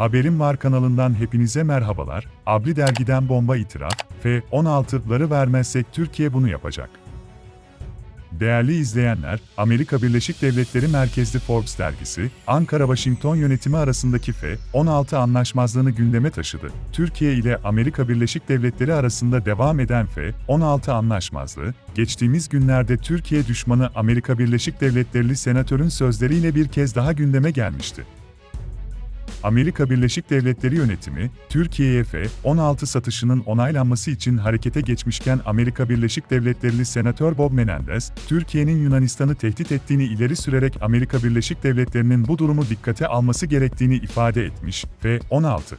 Haberim Var kanalından hepinize merhabalar. Abri dergiden bomba itiraf, F-16'ları vermezsek Türkiye bunu yapacak. Değerli izleyenler, Amerika Birleşik Devletleri merkezli Forbes dergisi, Ankara-Washington yönetimi arasındaki F-16 anlaşmazlığını gündeme taşıdı. Türkiye ile Amerika Birleşik Devletleri arasında devam eden F-16 anlaşmazlığı, geçtiğimiz günlerde Türkiye düşmanı Amerika Birleşik Devletleri senatörün sözleriyle bir kez daha gündeme gelmişti. Amerika Birleşik Devletleri yönetimi, Türkiye'ye F-16 satışının onaylanması için harekete geçmişken Amerika Birleşik Devletleri Senatör Bob Menendez, Türkiye'nin Yunanistan'ı tehdit ettiğini ileri sürerek Amerika Birleşik Devletleri'nin bu durumu dikkate alması gerektiğini ifade etmiş ve 16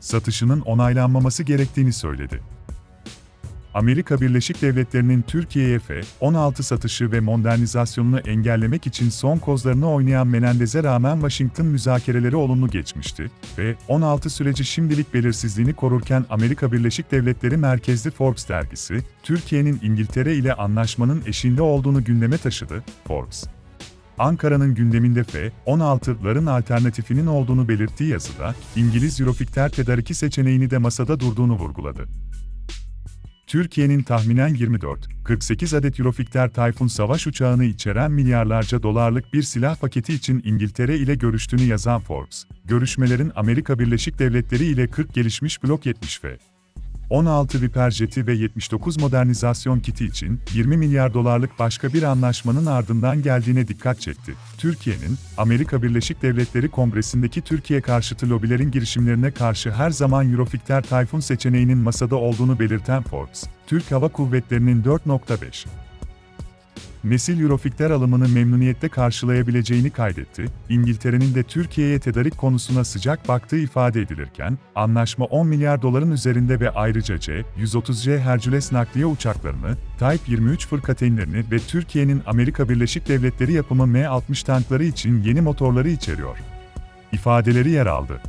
satışının onaylanmaması gerektiğini söyledi. Amerika Birleşik Devletleri'nin Türkiye'ye F-16 satışı ve modernizasyonunu engellemek için son kozlarını oynayan Menendez'e rağmen Washington müzakereleri olumlu geçmişti ve 16 süreci şimdilik belirsizliğini korurken Amerika Birleşik Devletleri merkezli Forbes dergisi, Türkiye'nin İngiltere ile anlaşmanın eşiğinde olduğunu gündeme taşıdı. Forbes, Ankara'nın gündeminde F-16'ların alternatifinin olduğunu belirttiği yazıda, İngiliz Eurofighter tedariki seçeneğini de masada durduğunu vurguladı. Türkiye'nin tahminen 24-48 adet Eurofighter Tayfun savaş uçağını içeren milyarlarca dolarlık bir silah paketi için İngiltere ile görüştüğünü yazan Forbes, görüşmelerin Amerika Birleşik Devletleri ile 40 gelişmiş blok 70 ve 16 Viper jeti ve 79 modernizasyon kiti için 20 milyar dolarlık başka bir anlaşmanın ardından geldiğine dikkat çekti. Türkiye'nin, Amerika Birleşik Devletleri Kongresi'ndeki Türkiye karşıtı lobilerin girişimlerine karşı her zaman Eurofighter Tayfun seçeneğinin masada olduğunu belirten Forbes, Türk Hava Kuvvetleri'nin 4.5 nesil Eurofighter alımını memnuniyetle karşılayabileceğini kaydetti. İngiltere'nin de Türkiye'ye tedarik konusuna sıcak baktığı ifade edilirken, anlaşma 10 milyar doların üzerinde ve ayrıca C-130J Hercules nakliye uçaklarını, Type 23 fırkateynlerini ve Türkiye'nin Amerika Birleşik Devletleri yapımı M-60 tankları için yeni motorları içeriyor. İfadeleri yer aldı.